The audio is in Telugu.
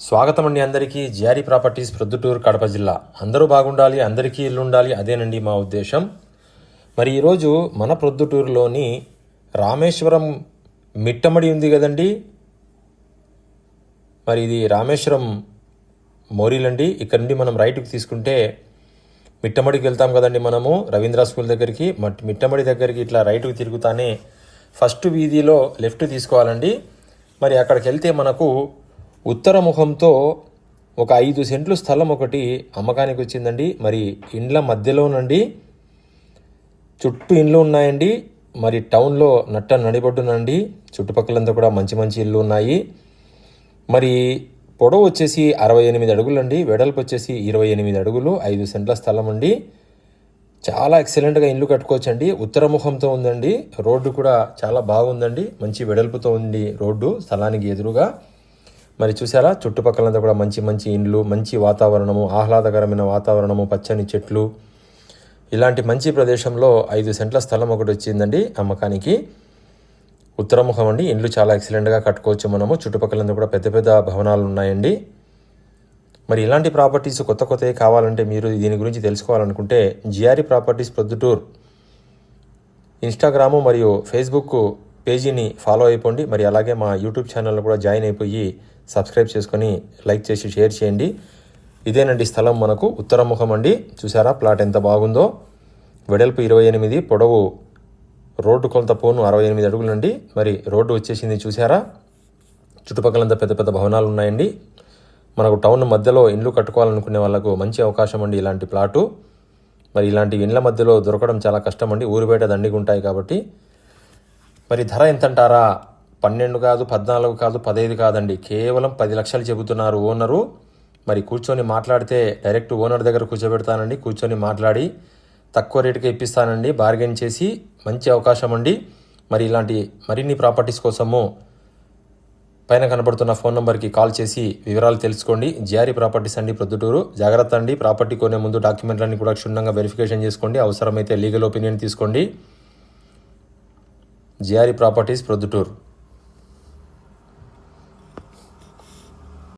స్వాగతం అండి అందరికీ. జిఆర్ఈ ప్రాపర్టీస్ ప్రొద్దుటూరు కడప జిల్లా. అందరూ బాగుండాలి అందరికీ ఇల్లు ఉండాలి అదేనండి మా ఉద్దేశం. మరి ఈరోజు మన ప్రొద్దుటూరులోని రామేశ్వరం మిట్టమడి ఉంది కదండి. మరి ఇది రామేశ్వరం మోరీలండి. ఇక్కడ నుండి మనం రైట్కి తీసుకుంటే మిట్టమడికి వెళ్తాం కదండి మనము. రవీంద్ర స్కూల్ దగ్గరికి మట్- మిట్టమడి దగ్గరికి ఇట్లా రైట్కి తిరుగుతానే ఫస్ట్ వీధిలో లెఫ్ట్ తీసుకోవాలండి. మరి అక్కడికి వెళ్తే మనకు ఉత్తరముఖంతో ఒక ఐదు సెంట్లు స్థలం ఒకటి అమ్మకానికి వచ్చిందండి మరి ఇండ్ల మధ్యలోనండి. చుట్టూ ఇండ్లు ఉన్నాయండి. మరి టౌన్లో నట్ట నడిబడ్డునండి. చుట్టుపక్కలంతా కూడా మంచి మంచి ఇల్లు ఉన్నాయి. మరి పొడవు వచ్చేసి అరవై ఎనిమిది అడుగులండి. వెడల్పు వచ్చేసి ఇరవై ఎనిమిది అడుగులు ఐదు సెంట్ల స్థలం అండి చాలా ఎక్సలెంట్గా ఇల్లు కట్టుకోవచ్చండి. ఉత్తరముఖంతో ఉందండి. రోడ్డు కూడా చాలా బాగుందండి. మంచి వెడల్పుతో ఉంది రోడ్డు స్థలానికి ఎదురుగా. మరి చూసారా చుట్టుపక్కలంతా కూడా మంచి మంచి ఇండ్లు మంచి వాతావరణము ఆహ్లాదకరమైన వాతావరణము పచ్చని చెట్లు. ఇలాంటి మంచి ప్రదేశంలో ఐదు సెంట్ల స్థలం ఒకటి వచ్చిందండి అమ్మకానికి. ఉత్తరముఖం అండి ఇండ్లు చాలా ఎక్సలెంట్గా కట్టుకోవచ్చు మనము. చుట్టుపక్కలంతా కూడా పెద్ద పెద్ద భవనాలు ఉన్నాయండి. మరి ఇలాంటి ప్రాపర్టీస్ కొత్త కొత్తవి కావాలంటే మీరు దీని గురించి తెలుసుకోవాలనుకుంటే జిఆర్ఈ ప్రాపర్టీస్ ప్రొద్దుటూర్. ఇన్స్టాగ్రాము మరియు ఫేస్బుక్ పేజీని ఫాలో అయిపోండి. మరి అలాగే మా యూట్యూబ్ ఛానల్లో కూడా జాయిన్ అయిపోయి సబ్స్క్రైబ్ చేసుకొని లైక్ చేసి షేర్ చేయండి. ఇదేనండి స్థలం మనకు. ఉత్తరముఖం అండి. చూసారా? ప్లాట్ ఎంత బాగుందో. వెడల్పు ఇరవై ఎనిమిది పొడవు రోడ్డు కొలత పోను అరవై ఎనిమిది అడుగులండి మరి రోడ్డు వచ్చేసింది చూసారా? చుట్టుపక్కలంతా పెద్ద పెద్ద భవనాలు ఉన్నాయండి. మనకు టౌన్ మధ్యలో ఇండ్లు కట్టుకోవాలనుకునే వాళ్ళకు మంచి అవకాశం అండి ఇలాంటి ప్లాటు. మరి ఇలాంటి ఇండ్ల మధ్యలో దొరకడం చాలా కష్టం అండి. ఊరు బయట దండిగా ఉంటాయి కాబట్టి. మరి ధర ఎంతంటారా? పన్నెండు కాదు పద్నాలుగు కాదు పదహైదు కాదండి. కేవలం పది లక్షలు చెబుతున్నారు ఓనరు. మరి కూర్చొని మాట్లాడితే డైరెక్ట్ ఓనర్ దగ్గర కూర్చోబెడతానండి. కూర్చొని మాట్లాడి తక్కువ రేటుకి ఇప్పిస్తానండి. బార్గెన్ చేసి మంచి అవకాశం అండి. మరి ఇలాంటి మరిన్ని ప్రాపర్టీస్ కోసము పైన కనబడుతున్న ఫోన్ నంబర్కి కాల్ చేసి వివరాలు తెలుసుకోండి. జిఆర్ఈ ప్రాపర్టీస్ అండి ప్రొద్దుటూరు. జాగ్రత్త అండి. ప్రాపర్టీ కొనే ముందు డాక్యుమెంట్లన్నీ కూడా క్షుణ్ణంగా వెరిఫికేషన్ చేసుకోండి. అవసరమైతే లీగల్ ఒపీనియన్ తీసుకోండి. GRE properties Proddatur.